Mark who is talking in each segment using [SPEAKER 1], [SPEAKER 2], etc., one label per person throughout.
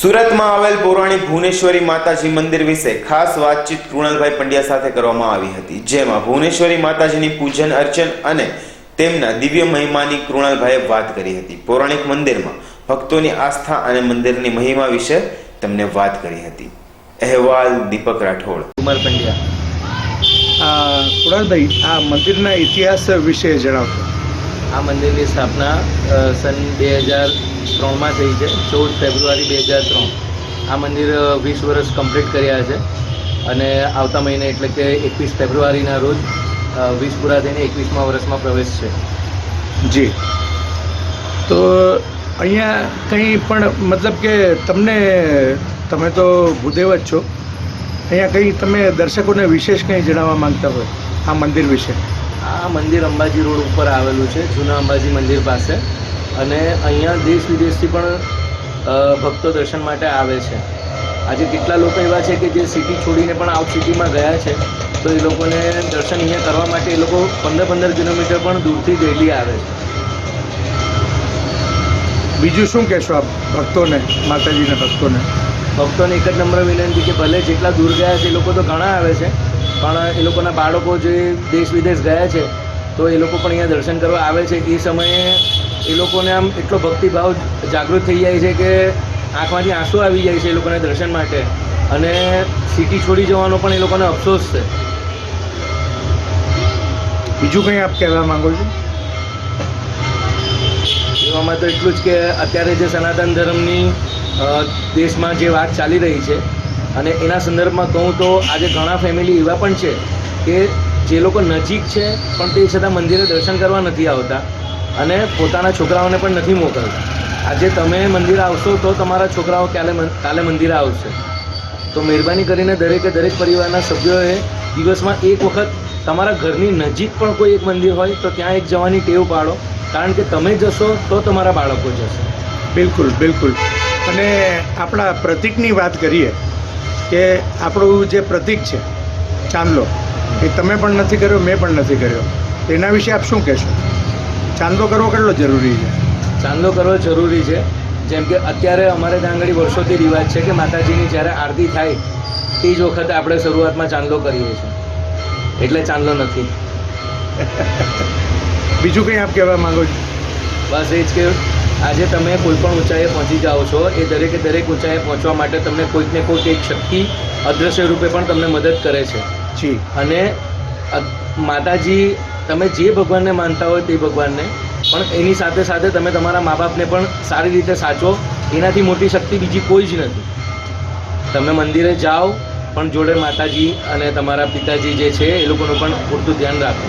[SPEAKER 1] સુરતમાં આવેલ પૌરાણિક ભુવનેશ્વરી માતાજી મંદિર વિશે ખાસ વાતચીત કૃણાલભાઈ પંડ્યા સાથે કરવામાં આવી હતી. જેમાં ભુવનેશ્વરી માતાજીની પૂજન અર્ચન અને તેમના દિવ્ય મહિમાની કૃણાલભાઈએ વાત કરી હતી. પૌરાણિક મંદિરમાં ભક્તોની આસ્થા અને મંદિરની મહિમા વિશે તમને વાત કરી હતી. અહેવાલ દીપક રાઠોડ.
[SPEAKER 2] કુમાર પંડ્યા
[SPEAKER 3] આ કુણાલભાઈ આ મંદિરના ઇતિહાસ વિશે જણાવશો.
[SPEAKER 2] આ મંદિરની સ્થાપના સન બે હજાર ત્રણમાં થઈ છે ચૌદ ફેબ્રુઆરી બે હજાર ત્રણ. આ મંદિર વીસ વર્ષ કમ્પ્લીટ કર્યા છે અને આવતા મહિને એટલે કે એકવીસ ફેબ્રુઆરીના રોજ વીસ પૂરા થઈને એકવીસમા વર્ષમાં પ્રવેશ છે.
[SPEAKER 3] જી. તો અહીંયા કંઈ પણ મતલબ કે તમને તમે તો ભૂદેવ જ છો. અહીંયા કંઈ તમે દર્શકોને વિશેષ કંઈ જણાવવા માગતા હોય આ મંદિર વિશે?
[SPEAKER 2] આ મંદિર અંબાજી રોડ ઉપર આવેલું છે જૂના અંબાજી મંદિર પાસે. અને અહીંયા દેશ વિદેશથી પણ ભક્તો દર્શન માટે આવે છે. આજે કેટલા લોકો એવા છે કે જે સિટી છોડીને પણ આઉટ સિટીમાં ગયા છે તો એ લોકોને દર્શન અહીંયા કરવા માટે એ લોકો પંદર પંદર કિલોમીટર પણ દૂરથી ડેલી આવે છે.
[SPEAKER 3] બીજું શું કહેશો આપ ભક્તોને માતાજીના ભક્તોને?
[SPEAKER 2] ભક્તોને એક જ નમ્ર વિનંતી કે ભલે જેટલા દૂર ગયા છે એ લોકો તો ઘણા આવે છે પણ એ લોકોના બાળકો જે દેશ વિદેશ ગયા છે તો એ લોકો પણ અહીંયા દર્શન કરવા આવે છે. એ સમયે એ લોકોને આમ એટલો ભક્તિભાવ જાગૃત થઈ જાય છે કે આંખમાંથી આંસુ આવી જાય છે એ લોકોને દર્શન માટે. અને સિટી છોડી જવાનો પણ એ લોકોને અફસોસ છે.
[SPEAKER 3] બીજું કંઈ આપ કહેવા માગો છો?
[SPEAKER 2] એવામાં તો એટલું જ કે અત્યારે જે સનાતન ધર્મની દેશમાં જે વાત ચાલી રહી છે અને એના સંદર્ભમાં કહું તો આજે ઘણા ફેમિલી એવા પણ છે કે જે લોકો નજીક છે પણ તે છતાં મંદિરે દર્શન કરવા નથી આવતા. અને પોતાના છોકરાઓને પણ નથી મોકલતા. આજે તમે મંદિર આવશો તો તમારા છોકરાઓ કાલે કાલે મંદિરે આવશે. તો મહેરબાની કરીને દરેકે દરેક પરિવારના સભ્યોએ દિવસમાં એક વખત તમારા ઘરની નજીક પણ કોઈ એક મંદિર હોય તો ત્યાં એક જવાની ટેવ પાડો. કારણ કે તમે જશો તો તમારા બાળકો જશે.
[SPEAKER 3] બિલકુલ બિલકુલ. અને આપણા પ્રતિકની વાત કરીએ કે આપણું જે પ્રતિક છે, ચાંદલો, એ તમે પણ નથી કર્યો, મેં પણ નથી કર્યો. એના વિશે આપ શું કહેશો? ચાંદલો કરવો કેટલો જરૂરી છે?
[SPEAKER 2] ચાંદલો કરવો જરૂરી છે. જેમ કે અત્યારે અમારે ત્યાં આગળ વર્ષોથી રિવાજ છે કે માતાજીની જ્યારે આરતી થાય તે જ વખતે આપણે શરૂઆતમાં ચાંદલો કરીએ છીએ. એટલે ચાંદલો નથી.
[SPEAKER 3] બીજું કંઈ આપ કહેવા માંગો છો?
[SPEAKER 2] બસ એ જ કે આજે તમે કોઈ પણ ઊંચાઈએ પહોંચી જાઓ છો એ દરેકે દરેક ઊંચાઈએ પહોંચવા માટે તમને કોઈક ને કોઈક એક શક્તિ અદૃશ્ય રૂપે પણ તમને મદદ કરે છે.
[SPEAKER 3] જી.
[SPEAKER 2] અને માતાજી તમે જે ભગવાનને માનતા હોય તે ભગવાનને, પણ એની સાથે સાથે તમે તમારા મા બાપને પણ સારી રીતે સાચવો. એનાથી મોટી શક્તિ બીજી કોઈ જ નથી. તમે મંદિરે જાઓ, પણ જોડે માતાજી અને તમારા પિતાજી જે છે, એ લોકોનું પણ પૂરતું ધ્યાન રાખો.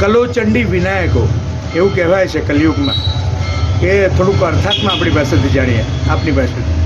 [SPEAKER 3] કલો ચંડી વિનાયકો, એવું કહેવાય છે કલયુગમાં, કે થોડુંક અર્થાત્મા આપણી પાસેથી જાણીએ, આપની પાસેથી.